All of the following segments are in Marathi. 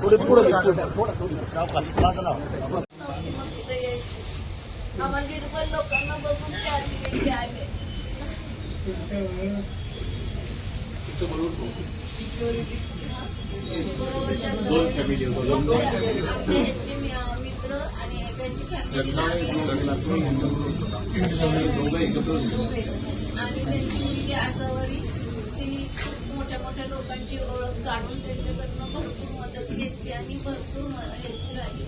पुढे पुढे आम्हाला निर्बल लोकांना बघून ते आले. आमच्या ह्याचे आणि त्यांची मुलगी तिने खूप मोठ्या मोठ्या लोकांची ओळख काढून त्यांच्याकडनं भरपूर मदत घेतली आणि भरपूर हेल्प झाली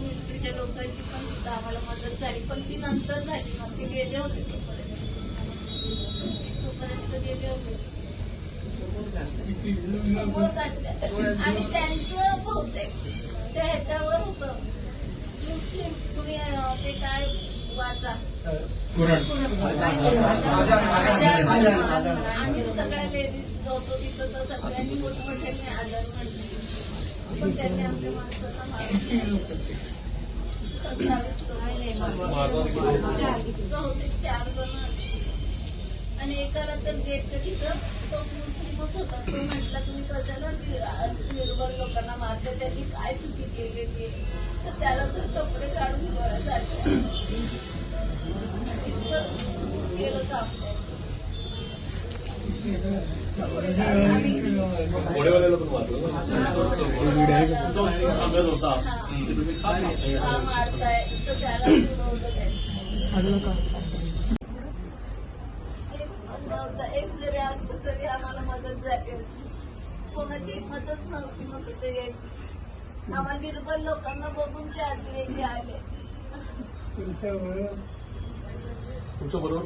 मिलिटरीच्या लोकांची पण तिथं आम्हाला मदत झाली पण ती नंतर झाली मग ते गेले होते तोपर्यंत तोपर्यंत गेले होते समोर आणि त्यांचं बहुतेक त्या ह्याच्यावर होतं मुस्लिम तुम्ही ते काय वाचा. आम्ही सगळ्या लेडीज होतो तिथं तर सगळ्यांनी मोठमोठ्याने आजार म्हणले पण त्यांनी आमच्या माणसाला मारून सत्तावीस बहुतेक चार जण आणि एकाला तर गेट तिथं तो मुस्लिमच होता तो म्हटला तुम्ही कशाला नि- निर्बळ लोकांना मारता त्यांनी काय चुकी केलेली आहे तर त्याला तर कपडे काढून गोळा झाले इतकं केलं सांगत होता. मारताय? हा मारताय. तर त्याला फिरवलं त्यांनी. एक पण नव्हता एक जरी असतं तरी आम्हाला मदत झाली असती. कोणाची मदत नव्हती मग तिथे यायची. आम्हाला निर्बल लोकांना बघून ते अतिरेकी आले. तुमच्या बरोबर